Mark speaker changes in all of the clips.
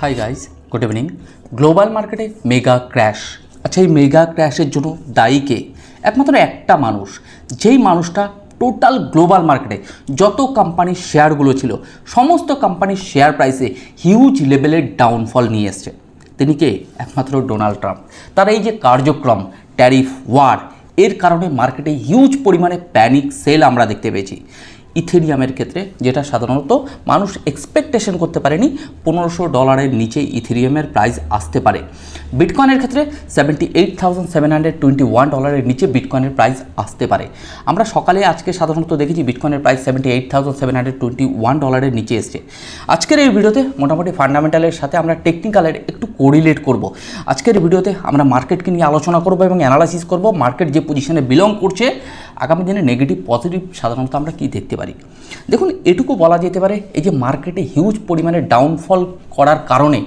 Speaker 1: Hi guys good evening global মার্কেটে mega crash আচ্ছা এই মেগা ক্র্যাশের জন্য দায়ী কে? একমাত্র একটা মানুষ। যেই মানুষটা টোটাল গ্লোবাল মার্কেটে যত কোম্পানির শেয়ারগুলো ছিল, সমস্ত কোম্পানির শেয়ার প্রাইসে হিউজ লেভেলের ডাউনফল নিয়ে এসছে। তিনি কে? একমাত্র ডোনাল্ড ট্রাম্প তার এই যে কার্যক্রম ট্যারিফ ওয়ার এর কারণে মার্কেটে হিউজ পরিমাণে প্যানিক সেল আমরা দেখতে পেয়েছি। ইথেরিয়ামের ক্ষেত্রে, যেটা সাধারণত মানুষ এক্সপেকটেশন করতে পারেনি, পনেরোশো ডলারের নিচে ইথেরিয়ামের প্রাইস আসতে পারে। বিটকয়েনের ক্ষেত্রে seventy eight thousand seven hundred twenty one ডলারের নিচে বিটকয়েনের প্রাইস আসতে পারে। আমরা সকালে আজকে সাধারণত দেখেছি বিটকয়েনের price seventy eight thousand seven hundred twenty one ডলারের নিচে এসছে। আজকের এই ভিডিওতে মোটামুটি ফান্ডামেন্টালের সাথে আমরা টেকনিক্যালের একটু কোরিলেট করব। আজকের ভিডিওতে আমরা মার্কেটকে নিয়ে আলোচনা করব এবং অ্যানালাইসিস করব। মার্কেট যে পজিশনে বিলং করছে আগামী দিনে নেগেটিভ পজিটিভ সাধারণত আমরা কি দেখতে পারি? দেখুন, এটুকু বলা যেতে পারে, এই যে মার্কেটে হিউজ পরিমাণে ডাউনফল করার কারণে,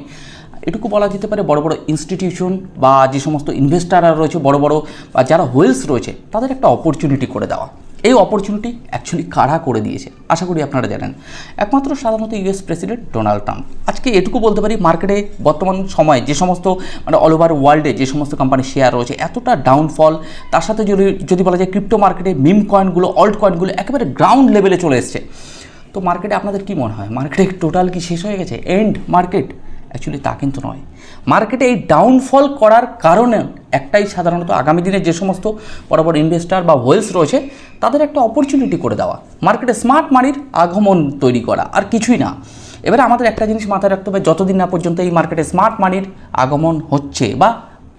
Speaker 1: এটুকু বলা যেতে পারে বড় বড় ইনস্টিটিউশন বা যে সমস্ত ইনভেস্টাররা রয়েছে, বড় বড় বা যারা হোয়েলস রয়েছে, তাদের একটা অপরচুনিটি করে দেওয়া। এই অপরচুনিটি অ্যাকচুয়ালি কারা করে দিয়েছে? আশা করি আপনারা জানেন। একমাত্র সাধারণত ইউএস প্রেসিডেন্ট ডোনাল্ড ট্রাম্প আজকে এটুকু বলতে পারি মার্কেটে বর্তমান সময়ে যে সমস্ত মানে অল ওভার ওয়ার্ল্ডে যে সমস্ত কোম্পানির শেয়ার রয়েছে, এতটা ডাউনফল তার সাথে যদি যদি বলা যায় ক্রিপ্টো মার্কেটে মিম কয়েনগুলো অল্ট কয়েনগুলো একেবারে গ্রাউন্ড লেভেলে চলে এসছে। তো মার্কেটে আপনাদের কি মনে হয়? মার্কেটে টোটাল কি শেষ হয়ে গেছে? এন্ড মার্কেট অ্যাকচুয়ালি তা কিন্তু নয়। মার্কেটে এই ডাউনফল করার কারণে একটাই সাধারণত আগামী দিনে যে সমস্ত বড় বড় ইনভেস্টার বা হোয়েলস রয়েছে, তাদের একটা অপরচুনিটি করে দেওয়া। মার্কেটে স্মার্ট মানির আগমন তৈরি করা, আর কিছুই না। এবারে আমাদের একটা জিনিস মাথায় রাখতে হবে, যতদিন না পর্যন্ত এই মার্কেটে স্মার্ট মানির আগমন হচ্ছে বা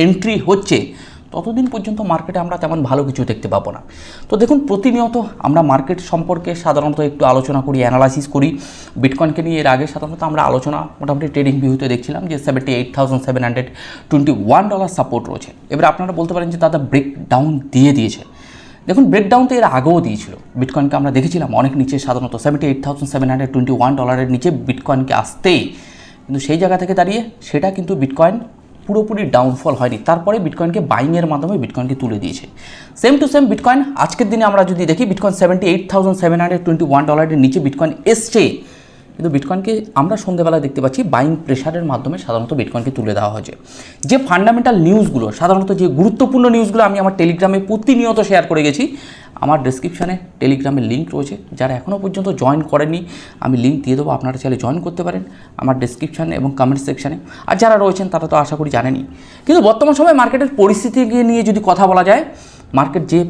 Speaker 1: এন্ট্রি হচ্ছে ততদিন পর্যন্ত মার্কেটে আমরা তেমন ভালো কিছু দেখতে পাবো না। তো দেখুন, প্রতিনিয়ত আমরা মার্কেট সম্পর্কে সাধারণত একটু আলোচনা করি অ্যানালাইসিস করি। বিটকয়েনকে নিয়ে এর আগে সাধারণত আমরা আলোচনা, মোটামুটি ট্রেডিং ভিউতে দেখছিলাম যে seventy eight thousand seven hundred twenty one dollar support রয়েছে। এবার আপনারা বলতে পারেন যে তাদের ব্রেক ডাউন দিয়ে দিয়েছে। দেখুন ব্রেকডাউন তো এর আগেও দিয়েছিল। বিটকয়েনকে আমরা দেখেছিলাম অনেক নিচে সাধারণত seventy eight thousand seven hundred twenty one ডলারের নিচে বিটকয়েনকে আসতেই। কিন্তু সেই জায়গা থেকে দাঁড়িয়ে সেটা কিন্তু বিটকয়েন পুরোপুরি ডাউনফল হয়নি। তারপরে বিটকয়েনকে বাইংয়ের মাধ্যমে বিটকয়েনকে তুলে দিয়েছে। সেম টু সেম বিটকয়েন আজকের দিনে আমরা যদি দেখি bitcoin seventy eight thousand seven hundred twenty one ডলারের নিচে বিটকয়েন এসছে। কিন্তু বিটকয়েনকে আমরা সন্ধ্যেবেলায় দেখতে পাচ্ছি বাইং প্রেশারের মাধ্যমে সাধারণত বিটকয়েনকে তুলে দেওয়া হয়েছে। যে ফান্ডামেন্টাল নিউজগুলো সাধারণত যে গুরুত্বপূর্ণ নিউজগুলো আমি আমার টেলিগ্রামে প্রতিনিয়ত শেয়ার করে গেছি, আমার ডিসক্রিপশানে টেলিগ্রামের লিঙ্ক রয়েছে। যারা এখনও পর্যন্ত জয়েন করেননি, আমি লিঙ্ক দিয়ে দেবো, আপনারা চাইলে জয়েন করতে পারেন আমার ডিসক্রিপশানে এবং কমেন্ট সেকশানে আর যারা রয়েছেন, তারা তো আশা করি জানেনি কিন্তু বর্তমান সময়ে মার্কেটের পরিস্থিতিকে নিয়ে যদি কথা বলা যায় মার্কেট যে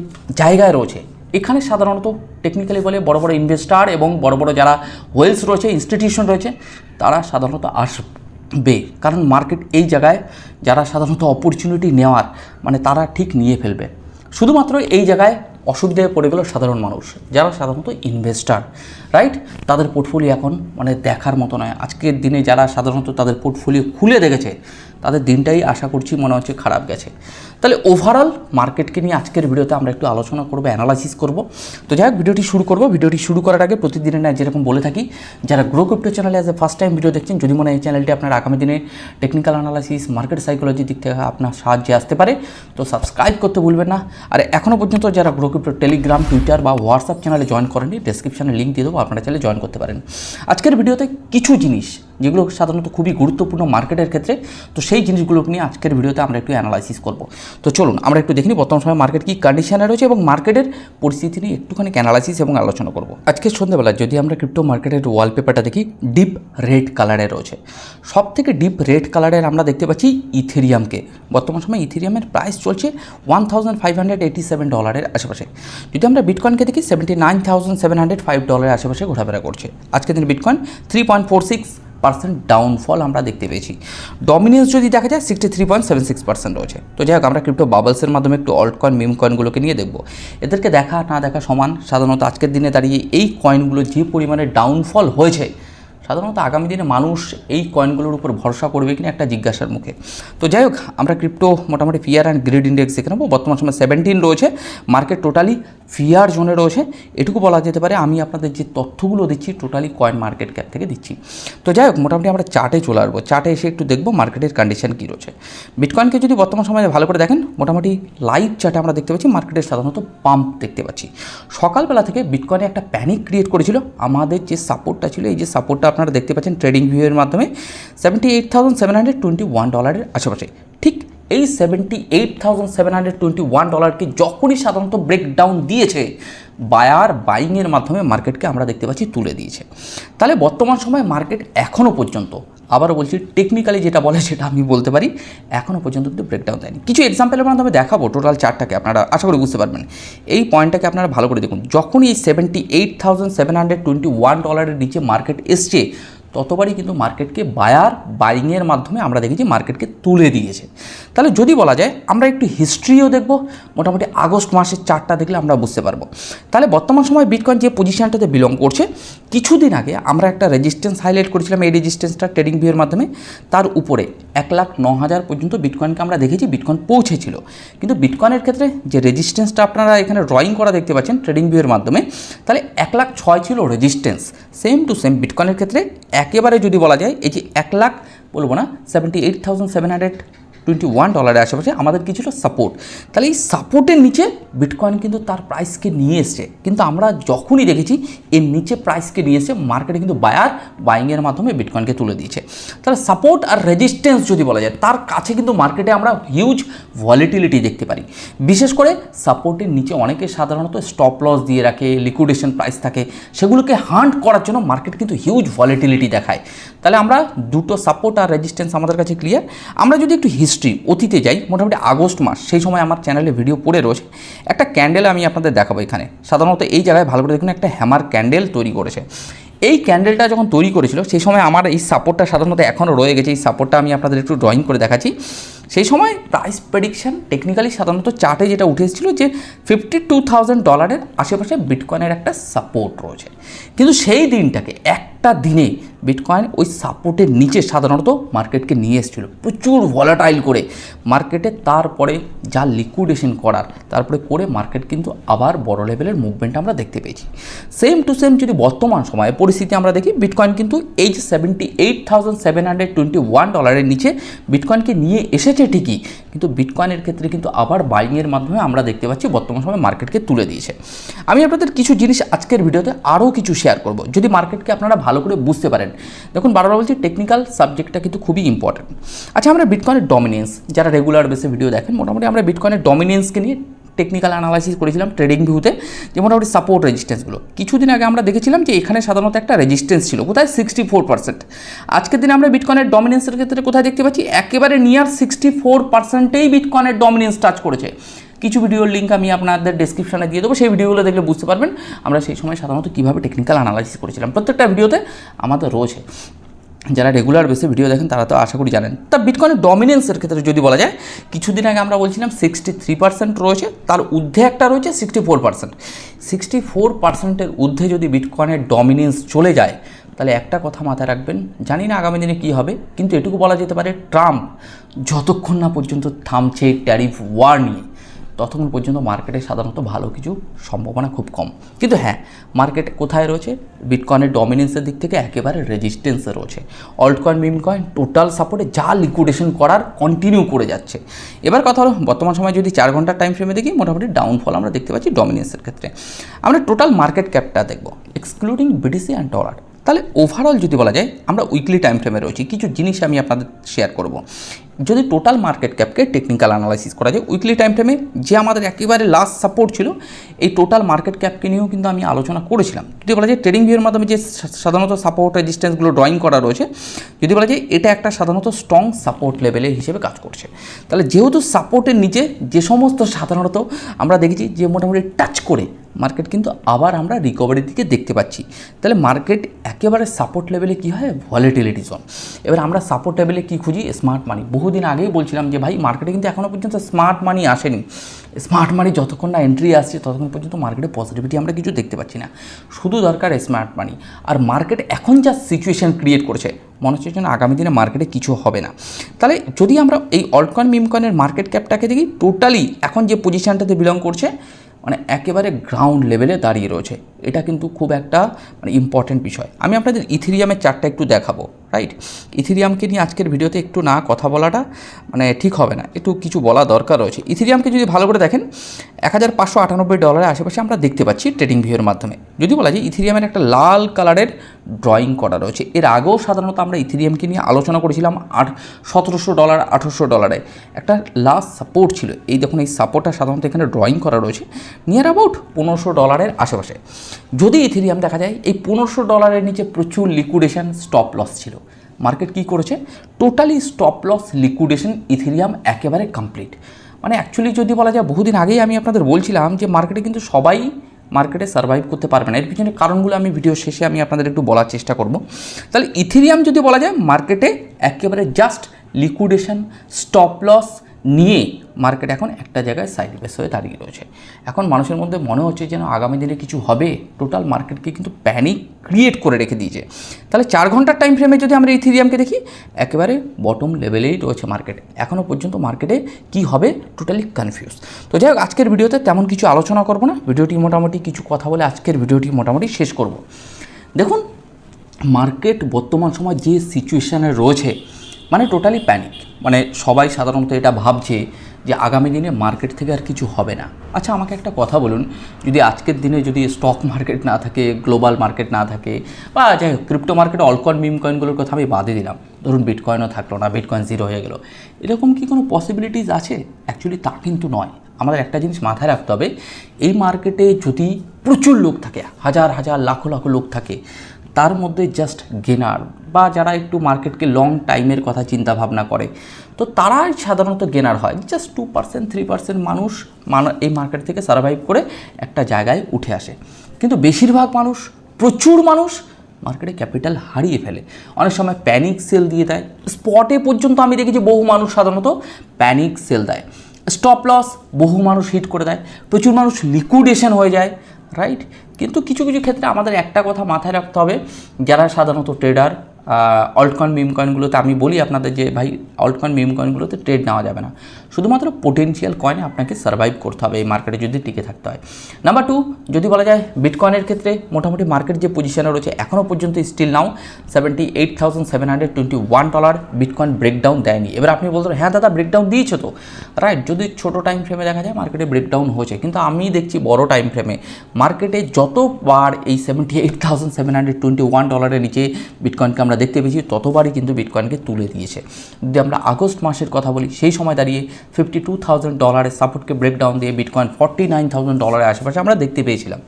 Speaker 1: জায়গায় রয়েছে এখানে সাধারণত টেকনিক্যালি বলে বড় বড় ইনভেস্টার এবং বড় বড় যারা ওয়েলস রয়েছে ইনস্টিটিউশন রয়েছে, তারা সাধারণত আসবে। কারণ মার্কেট এই জায়গায় যারা সাধারণত অপরচুনিটি নেওয়ার মানে তারা ঠিক নিয়ে ফেলবে। শুধুমাত্র এই জায়গায় অসুবিধায় পড়ে গেল সাধারণ মানুষ, যারা সাধারণত ইনভেস্টার রাইট তাদের পোর্টফোলিও এখন মানে দেখার মতো নয়। আজকের দিনে যারা সাধারণত তাদের পোর্টফোলিও খুলে দেখেছে, তাদের দিনটাই আশা করছি মনে হচ্ছে খারাপ গেছে। তাহলে ওভারঅল মার্কেটকে নিয়ে আজকের ভিডিওতে আমরা একটু আলোচনা করব অ্যানালাইসিস করব। তো যাই হোক, ভিডিওটি শুরু করব। ভিডিওটি শুরু করার আগে প্রতিদিনের ন্যায় যেরকম বলে থাকি, যারা গ্রো ক্রিপ্টো চ্যানেলে as a first time video দেখছেন, যদি মনে হয় এই চ্যানেলটি আপনার আগামী দিনে টেকনিক্যাল অ্যানালাইসিস মার্কেট সাইকোলজির দিক থেকে আপনার সাহায্যে আসতে পারে, তো সাবস্ক্রাইব করতে ভুলবেন না। আর এখনও পর্যন্ত যারা গ্রো ক্রিপ্টো টেলিগ্রাম টুইটার বা হোয়াটসঅ্যাপ চ্যানেলে জয়েন করেনি ডেসক্রিপশনে লিঙ্ক দিয়ে দেবো। আপনারা চাইলে জয়েন করতে পারেন। আজকের ভিডিওতে কিছু জিনিস যেগুলো সাধারণত খুবই গুরুত্বপূর্ণ মার্কেটের ক্ষেত্রে, তো সেই জিনিসগুলোকে নিয়ে আজকের ভিডিওতে আমরা একটু অ্যানালাইসিস করব। তো চলুন, আমরা একটু দেখিনি বর্তমান সময় মার্কেট কী কন্ডিশনে রয়েছে এবং মার্কেটের পরিস্থিতি নিয়ে একটুখানি অ্যানালাইসিস এবং আলোচনা করব। আজকে সন্ধ্যেবেলা যদি আমরা ক্রিপ্টো মার্কেটের ওয়ালপেপারটা দেখি ডিপ রেড কালারে রয়েছে। সব থেকে ডিপ রেড কালারের আমরা দেখতে পাচ্ছি ইথেরিয়ামকে বর্তমান সময় ইথেরিয়ামের প্রাইস চলছে one thousand five hundred eighty seven ডলারের আশেপাশে। যদি আমরা বিটকয়েনকে দেখি seventy nine thousand seven hundred five ডলারের আশেপাশে ঘোরাফেরা করছে। আজকের দিন bitcoin three point four six percent downfall আমরা দেখতে পেয়েছি। ডমিনেন্স যদি দেখা যায় sixty three point seven six percent রয়েছে। তো যাই হোক, আমরা ক্রিপ্টো বাবলসের মাধ্যমে একটু অল্ট কয়েন মিম কয়েনগুলোকে নিয়ে দেখব। এদেরকে দেখা না দেখা সমান। সাধারণত আজকের দিনে দাঁড়িয়ে এই কয়েনগুলো যে পরিমাণে ডাউনফল হয়েছে সাধারণত আগামী দিনে মানুষ এই কয়েনগুলোর উপর ভরসা করবে কিনা একটা জিজ্ঞাসার মুখে। তো যাই হোক, আমরা ক্রিপ্টো মোটামুটি ফিয়ার অ্যান্ড গ্রিড ইন্ডেক্স দেখে নেব। বর্তমান সময় সেভেন্টিন রয়েছে। মার্কেট টোটালি ফিয়ার জোনে রয়েছে। এটুকু বলা যেতে পারে, আমি আপনাদের যে তথ্যগুলো দিচ্ছি টোটালি কয়েন মার্কেট ক্যাপ থেকে দিচ্ছি। তো যাই হোক, মোটামুটি আমরা চার্টে চলে আসব। চার্টে এসে একটু দেখব মার্কেটের কন্ডিশন কী রয়েছে। বিটকয়েনকে যদি বর্তমান সময়ে ভালো করে দেখেন, মোটামুটি লাইভ চার্টে আমরা দেখতে পাচ্ছি মার্কেটের সাধারণত পাম্প দেখতে পাচ্ছি। সকালবেলা থেকে বিটকয়েনে একটা প্যানিক ক্রিয়েট করেছিল। আমাদের যে সাপোর্টটা ছিল, এই যে সাপোর্টটা আপনারা দেখতে পাচ্ছেন ট্রেডিং ভিউয়ের মাধ্যমে seventy eight thousand seven hundred twenty one ডলারের আশেপাশে। ঠিক এই seventy eight thousand seven hundred twenty one ডলারকে যখনই সাধারণত ব্রেকডাউন দিয়েছে বায়ার বাইংয়ের মাধ্যমে মার্কেটকে আমরা দেখতে পাচ্ছি তুলে দিয়েছে। তাহলে বর্তমান সময়ে মার্কেট এখনও পর্যন্ত আবারও বলছি টেকনিক্যালি যেটা বলে সেটা আমি বলতে পারি। এখনও পর্যন্ত কিন্তু ব্রেকডাউন দেয়নি। কিছু এক্সাম্পলের মাধ্যমে দেখাবো টোটাল চারটাকে আপনারা, আশা করি বুঝতে পারবেন। এই পয়েন্টটাকে আপনারা ভালো করে দেখুন। যখনই এই seventy eight thousand seven hundred twenty one ডলারের নিচে মার্কেট এসছে ততবারই কিন্তু মার্কেটকে বায়ার বাইংয়ের মাধ্যমে আমরা দেখেছি মার্কেটকে তুলে দিয়েছে। তাহলে যদি বলা যায়, আমরা একটু হিস্ট্রিও দেখব, মোটামুটি আগস্ট মাসের চারটা দেখলে আমরা বুঝতে পারব। তাহলে বর্তমান সময় বিটকয়েন যে পজিশানটাতে বিলং করছে, কিছুদিন আগে আমরা একটা রেজিস্ট্যান্স হাইলাইট করেছিলাম, এই রেজিস্ট্যান্সটা ট্রেডিং ভিউয়ের মাধ্যমে। তার উপরে এক লাখ ন হাজার পর্যন্ত বিটকয়েনকে আমরা দেখেছি বিটকয়েন পৌঁছেছিল। কিন্তু বিটকয়েনের ক্ষেত্রে যে রেজিস্ট্যান্সটা আপনারা এখানে ড্রয়িং করা দেখতে পাচ্ছেন ট্রেডিং ভিউয়ের মাধ্যমে, তাহলে এক লাখ ছয় ছিল রেজিস্ট্যান্স সেম টু সেম বিটকয়েনের ক্ষেত্রে একেবারে যদি বলা যায়, এই যে এক লাখ, বলব না seventy eight thousand seven hundred twenty one ডলারের আশেপাশে আমাদের কি ছিল? সাপোর্ট তাহলে এই সাপোর্টের নিচে বিটকয়েন কিন্তু তার প্রাইসকে নিয়ে এসছে। কিন্তু আমরা যখনই দেখেছি, এর নিচে প্রাইসকে নিয়ে এসে মার্কেটে কিন্তু বায়ার বাইংয়ের মাধ্যমে বিটকয়েনকে তুলে দিয়েছে। তাহলে সাপোর্ট আর রেজিস্ট্যান্স যদি বলা যায়, তার কাছে কিন্তু মার্কেটে আমরা হিউজ ভলিটিলিটি দেখতে পারি। বিশেষ করে সাপোর্টের নিচে অনেকে সাধারণত স্টপ লস দিয়ে রাখে লিকুইডেশন প্রাইস থাকে, সেগুলোকে হান্ট করার জন্য মার্কেট কিন্তু হিউজ ভলিটিলিটি দেখায়। তাহলে আমরা দুটো সাপোর্ট আর রেজিস্ট্যান্স আমাদের কাছে ক্লিয়ার আমরা যদি একটু হিস্ট্রি অতীতে যাই, মোটামুটি আগস্ট মাস, সেই সময় আমার চ্যানেলে ভিডিও পড়ে রয়েছে। একটা ক্যান্ডেল আমি আপনাদের দেখাবো এখানে। সাধারণত এই জায়গায় ভালো করে দেখুন, একটা হ্যামার ক্যান্ডেল তৈরি করেছে। এই ক্যান্ডেলটা যখন তৈরি করেছিল, সেই সময় আমার এই সাপোর্টটা সাধারণত এখনও রয়ে গেছে। এই সাপোর্টটা আমি আপনাদের একটু ড্রয়িং করে দেখাচ্ছি। সেই সময় প্রাইস প্রেডিকশন টেকনিক্যালি সাধারণত চার্টে যেটা উঠে এসেছিল যে ফিফটি টু থাউজেন্ড ডলারের আশেপাশে বিটকয়েনের একটা সাপোর্ট রয়েছে। কিন্তু সেই দিনটাকে, একটা দিনে বিটকয়েন ওই সাপোর্টের নিচে সাধারণত মার্কেটকে নিয়ে এসেছিল। প্রচুর ভলাটাইল করে মার্কেটে তারপরে যা লিকুইডেশন করার, তারপরে করে মার্কেট কিন্তু আবার বড় লেভেলের মুভমেন্ট আমরা দেখতে পেয়েছি। সেম টু সেম যদি বর্তমান সময়ে পরিস্থিতি আমরা দেখি বিটকয়েন কিন্তু এই যে seventy eight thousand seven hundred twenty one ডলারের নিচে বিটকয়েনকে নিয়ে এসেছে। ঠিকই, কিন্তু বিটকয়েনের ক্ষেত্রে কিন্তু আবার বাইংয়ের মাধ্যমে আমরা দেখতে পাচ্ছি বর্তমান সময় মার্কেটকে তুলে দিয়েছে। আমি আপনাদের কিছু জিনিস আজকের ভিডিওতে আরও কিছু শেয়ার করব, যদি মার্কেটকে আপনারা ভালো করে বুঝতে পারেন। দেখুন, বারবার বলছি টেকনিক্যাল সাবজেক্টটা কিন্তু খুবই ইম্পর্ট্যান্ট আচ্ছা আমরা বিটকয়েনের ডমিনেন্স যারা রেগুলার বেসে ভিডিও দেখেন, মোটামুটি আমরা বিটকয়েনের ডমিনেন্সকে নিয়ে টেকনিক্যাল অ্যানালাইসিস করেছিলাম ট্রেডিং ভিউতে যে মোটামুটি সাপোর্ট রেজিস্ট্যান্সগুলো কিছুদিন আগে আমরা দেখেছিলাম যে এখানে সাধারণত একটা রেজিস্ট্যান্স ছিল, কোথায় সিক্সটি ফোর পার্সেন্ট আজকের দিনে আমরা বিটকয়েনের ডমিনেন্সের ক্ষেত্রে কোথায় দেখতে পাচ্ছি, একেবারে নিয়ার সিক্সটি ফোর পার্সেন্টেই বিটকয়েনের ডমিনেন্স টাচ করেছে। কিছু ভিডিওর লিঙ্ক আমি আপনাদের ডিসক্রিপশনে দিয়ে দেবো, সেই ভিডিওগুলো দেখলে বুঝতে পারবেন। আমরা সেই সময় সাধারণত কীভাবে টেকনিক্যাল অ্যানালাইসিস করেছিলাম, প্রত্যেকটা ভিডিওতে আমাদের রয়েছে। যারা রেগুলার বেসে ভিডিও দেখেন, তারা তো আশা করি জানেন। তা বিটকয়েনের ডমিনেন্সের ক্ষেত্রে যদি বলা যায়, কিছুদিন আগে আমরা বলছিলাম সিক্সটি থ্রি পার্সেন্ট রয়েছে, তার ঊর্ধ্বে একটা রয়েছে sixty four percent sixty four পার্সেন্টের ঊর্ধ্বে যদি বিটকয়েনের ডমিনেন্স চলে যায়, তাহলে একটা কথা মাথায় রাখবেন, জানি না আগামী দিনে কী হবে, কিন্তু এটুকু বলা যেতে পারে ট্রাম্প যতক্ষণ না পর্যন্ত থামছে ট্যারিফ ওয়ার নিয়ে ততক্ষণ পর্যন্ত মার্কেটে সাধারণত ভালো কিছু সম্ভাবনা খুব কম। কিন্তু হ্যাঁ মার্কেট কোথায় রয়েছে? বিটকয়েনের ডমিনেন্সের দিক থেকে একেবারে রেজিস্টেন্সে রয়েছে। Alt coin meme coin total সাপোর্টে যা লিকুইডেশন করার কন্টিনিউ করে যাচ্ছে। এবার কথা হলো, বর্তমান সময় যদি চার ঘণ্টার টাইম ফ্রেমে দেখি, মোটামুটি ডাউনফল আমরা দেখতে পাচ্ছি ডমিনেন্সের ক্ষেত্রে। আমরা টোটাল মার্কেট ক্যাপটা দেখব এক্সক্লুডিং বিডিসি অ্যান্ড ডলার তাহলে ওভারঅল যদি বলা যায়, আমরা উইকলি টাইম ফ্রেমে রয়েছি। কিছু জিনিস আমি আপনাদের শেয়ার করব। যদি টোটাল মার্কেট ক্যাপকে টেকনিক্যাল অ্যানালাইসিস করা যায় উইকলি টাইম ফ্রেমে যে আমাদের একেবারে লাস্ট সাপোর্ট ছিল, এই টোটাল মার্কেট ক্যাপকে নিয়েও কিন্তু আমি আলোচনা করেছিলাম। যদি বলা যায় ট্রেডিং ভিউর মাধ্যমে যে সাধারণত সাপোর্ট রেজিস্ট্যান্সগুলো ড্রয়িং করা রয়েছে, যদি বলা যায়, এটা একটা সাধারণত স্ট্রং সাপোর্ট লেভেলের হিসেবে কাজ করছে। তাহলে যেহেতু সাপোর্টের নিচে যে সমস্ত সাধারণত আমরা দেখেছি যে মোটামুটি টাচ করে মার্কেট কিন্তু আবার আমরা রিকভারির দিকে দেখতে পাচ্ছি, তাহলে মার্কেট একেবারে সাপোর্ট লেভেলে কী হয়? ভলিটিলিটি জোন এবার আমরা সাপোর্ট লেভেলে কী খুঁজি? স্মার্ট মানি বহুদিন আগেই বলছিলাম যে, ভাই মার্কেটে কিন্তু এখনও পর্যন্ত স্মার্ট মানি আসেনি। স্মার্ট মানি যতক্ষণ না এন্ট্রি আসছে, ততক্ষণ পর্যন্ত মার্কেটে পজিটিভিটি আমরা কিছু দেখতে পাচ্ছি না। শুধু দরকার স্মার্ট মানি আর মার্কেট এখন যা সিচুয়েশন ক্রিয়েট করেছে, মনে হচ্ছে যেন আগামী দিনে মার্কেটে কিছু হবে না। তাহলে যদি আমরা এই অল্টকয়েন মিমকয়েনের মার্কেট ক্যাপটাকে দেখি টোটালি এখন যে পজিশনটাতে বিলং করছে মানে একেবারে গ্রাউন্ড লেভেলে দাঁড়িয়ে রয়েছে। এটা কিন্তু খুব একটা মানে ইম্পর্ট্যান্ট বিষয়। আমি আপনাদের ইথিরিয়ামের চারটা একটু দেখাবো রাইট ইথিরিয়ামকে নিয়ে আজকের ভিডিওতে একটু না কথা বলাটা মানে ঠিক হবে না। একটু কিছু বলা দরকার রয়েছে। ইথিরিয়ামকে যদি ভালো করে দেখেন এক হাজার পাঁচশো আটানব্বই ডলারের আশেপাশে আমরা দেখতে পাচ্ছি ট্রেডিং ভিউয়ের মাধ্যমে। যদি বলা যায় ইথিরিয়ামের একটা লাল কালারের ড্রয়িং করা রয়েছে, এর আগেও সাধারণত আমরা ইথিরিয়ামকে নিয়ে আলোচনা করেছিলাম আট, সতেরোশো ডলার আঠেরোশো ডলারে একটা লাস্ট সাপোর্ট ছিল। এই দেখুন, এই সাপোর্টটা সাধারণত এখানে ড্রয়িং করা রয়েছে নিয়ার অ্যাবাউট পনেরোশো ডলারের আশেপাশে। যদি ইথিরিয়াম দেখা যায়, এই পনেরোশো ডলারের নিচে প্রচুর লিকুইডেশন স্টপ লস ছিল। মার্কেট কী করেছে? Totally stop loss liquidation ethereum একেবারে কমপ্লিট মানে অ্যাকচুয়ালি যদি বলা যায়, বহুদিন আগেই আমি আপনাদের বলছিলাম যে মার্কেটে কিন্তু সবাই মার্কেটে সার্ভাইভ করতে পারবে না। এর পিছনে কারণগুলো আমি ভিডিও শেষে আমি আপনাদের একটু বলার চেষ্টা করব। তাহলে ইথিরিয়াম যদি বলা যায় মার্কেটে একেবারে জাস্ট লিকুইডেশন স্টপ লস নিয়ে মার্কেট এখন একটা জায়গায় সাইড বেস হয়ে দাঁড়িয়ে রয়েছে। এখন মানুষের মধ্যে মনে হচ্ছে যেন আগামী দিনে কিছু হবে। টোটাল মার্কেটকে কিন্তু প্যানিক ক্রিয়েট করে রেখে দিয়েছে। তাহলে চার ঘণ্টার টাইম ফ্রেমে যদি আমরা ইথিরিয়ামকে দেখি, একেবারে বটম লেভেলেই রয়েছে মার্কেট এখনও পর্যন্ত মার্কেটে কি হবে? টোটালি কনফিউজ তো যাই হোক, আজকের ভিডিওতে তেমন কিছু আলোচনা করব না। ভিডিওটি মোটামুটি কিছু কথা বলে আজকের ভিডিওটি মোটামুটি শেষ করব। দেখুন মার্কেট বর্তমান সময় যে সিচুয়েশানে রয়েছে মানে টোটালি প্যানিক মানে সবাই সাধারণত এটা ভাবছে যে আগামী দিনে মার্কেট থেকে আর কিছু হবে না। আচ্ছা আমাকে একটা কথা বলুন। যদি আজকের দিনে যদি স্টক মার্কেট না থাকে গ্লোবাল মার্কেট না থাকে, বা যাই হোক ক্রিপ্টো মার্কেট অলকয়েন মিম কয়েনগুলোর কথা আমি বাদে দিলাম। ধরুন বিটকয়েনও থাকল না বিটকয়েন জিরো হয়ে গেল। এরকম কি কোনো পসিবিলিটিস আছে? অ্যাকচুয়ালি তা কিন্তু নয়। আমাদের একটা জিনিস মাথায় রাখতে হবে, এই মার্কেটে যদি প্রচুর লোক থাকে, হাজার হাজার, লাখো লাখো লোক থাকে তার মধ্যে জাস্ট গেনার বা যারা একটু মার্কেটকে লং টাইমের কথা চিন্তা ভাবনা করে, তো তারাই সাধারণত গেনার হয়। Just two percent three percent মানুষ মান, এই মার্কেট থেকে সার্ভাইভ করে একটা জায়গায় উঠে আসে। কিন্তু বেশিরভাগ মানুষ, প্রচুর মানুষ মার্কেটে ক্যাপিটাল হারিয়ে ফেলে। অনেক সময় প্যানিক সেল দিয়ে দেয়। স্পটে পর্যন্ত আমি দেখেছি বহু মানুষ সাধারণত প্যানিক সেল দেয়। স্টপ লস বহু মানুষ হিট করে দেয়। প্রচুর মানুষ লিকুইডেশন হয়ে যায়। রাইট কিন্তু কিছু কিছু ক্ষেত্রে আমাদের একটা কথা মাথায় রাখতে হবে যারা সাধারণত ট্রেডার অল্টকয়েন মিম কয়েনগুলোতে আমি বলি আপনাদের যে, ভাই অল্টকয়েন মিম কয়েনগুলোতে ট্রেড নেওয়া যাবে না। শুধুমাত্র পোটেনশিয়াল কয়েনে আপনাকে সার্ভাইভ করতে হবে এই মার্কেটে যদি টিকে থাকতে হয়। নাম্বার টু যদি বলা যায় বিটকয়েনের ক্ষেত্রে মোটামুটি মার্কেট যে পজিশনে রয়েছে এখনও পর্যন্ত still now seventy eight thousand seven hundred twenty one dollar bitcoin breakdown দেয়নি। এবার আপনি বলতে হ্যাঁ দাদা ব্রেকডাউন দিয়েছে তো? রাইট যদি ছোটো টাইম ফ্রেমে দেখা যায় মার্কেটে ব্রেকডাউন হয়েছে। কিন্তু আমি দেখছি বড় টাইম ফ্রেমে মার্কেটে যতবার এই seventy eight thousand seven hundred twenty one ডলারের নিচে বিটকয়েনকে আমরা দেখতে পেয়েছি ততবারই কিন্তু বিটকয়েনকে তুলে দিয়েছে। যদি আমরা আগস্ট মাসের কথা বলি, সেই সময় দাঁড়িয়ে ফিফটি টু থাউজেন্ড ডলারের সাপোর্টকে ব্রেকডাউন দিয়ে বিটকয়েন ফর্টি নাইন থাউজেন্ড ডলারের আশেপাশে আমরা দেখতে পেয়েছিলাম।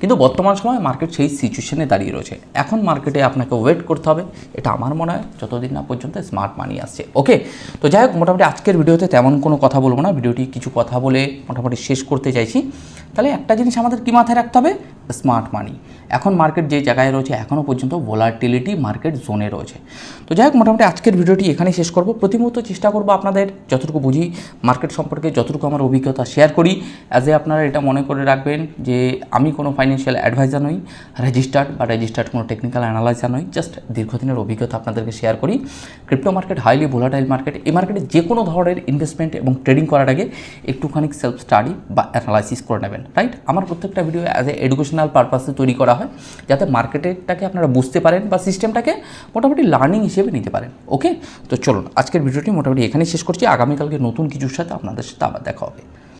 Speaker 1: কিন্তু বর্তমান সময় মার্কেট সেই সিচুয়েশনে দাঁড়িয়ে রয়েছে। এখন মার্কেটে আপনাকে ওয়েট করতে হবে। এটা আমার মনে হয় যতদিন না পর্যন্ত স্মার্ট মানি আসছে। ওকে তো যাই হোক, মোটামুটি আজকের ভিডিওতে তেমন কোনো কথা বলব না। ভিডিওটি কিছু কথা বলে মোটামুটি শেষ করতে চাইছি। তাহলে একটা জিনিস আমাদের কী মাথায় রাখতে হবে? স্মার্ট মানি এখন মার্কেট যে জায়গায় রয়েছে এখনও পর্যন্ত ভোলাটিলিটি মার্কেট জোনে রয়েছে। তো যাই হোক, মোটামুটি আজকের ভিডিওটি এখানেই শেষ করব। প্রতিমুহূর্ত চেষ্টা করব আপনাদের যতটুকু বুঝি মার্কেট সম্পর্কে যতটুকু আমার অভিজ্ঞতা শেয়ার করি। অ্যাজ এ আপনারা এটা মনে করে রাখবেন যে আমি কোনো ফাইন্যান্সিয়াল অ্যাডভাইজার নই রেজিস্টার্ড বা রেজিস্টার্ড কোনো টেকনিক্যাল অ্যানালাইজার নই জাস্ট দীর্ঘদিনের অভিজ্ঞতা আপনাদেরকে শেয়ার করি। Crypto market highly volatile market এই মার্কেটে যে কোনো ধরনের ইনভেস্টমেন্ট এবং ট্রেডিং করার আগে একটুখানি সেলফ স্টাডি বা অ্যানালাইসিস করে নেবেন রাইট আমার প্রত্যেকটা ভিডিও অ্যাজ এ এডুকেশনাল পারপাসে তৈরি করা হয়, যাতে মার্কেটেরটাকে আপনারা বুঝতে পারেন বা সিস্টেমটাকে মোটামুটি লার্নিং হিসেবে নিতে পারেন ওকে তো চলুন, আজকের ভিডিওটি মোটামুটি এখানেই শেষ করছি। আগামীকালকে নতুন কিছুর সাথে আপনাদের সাথে আবার দেখা হবে।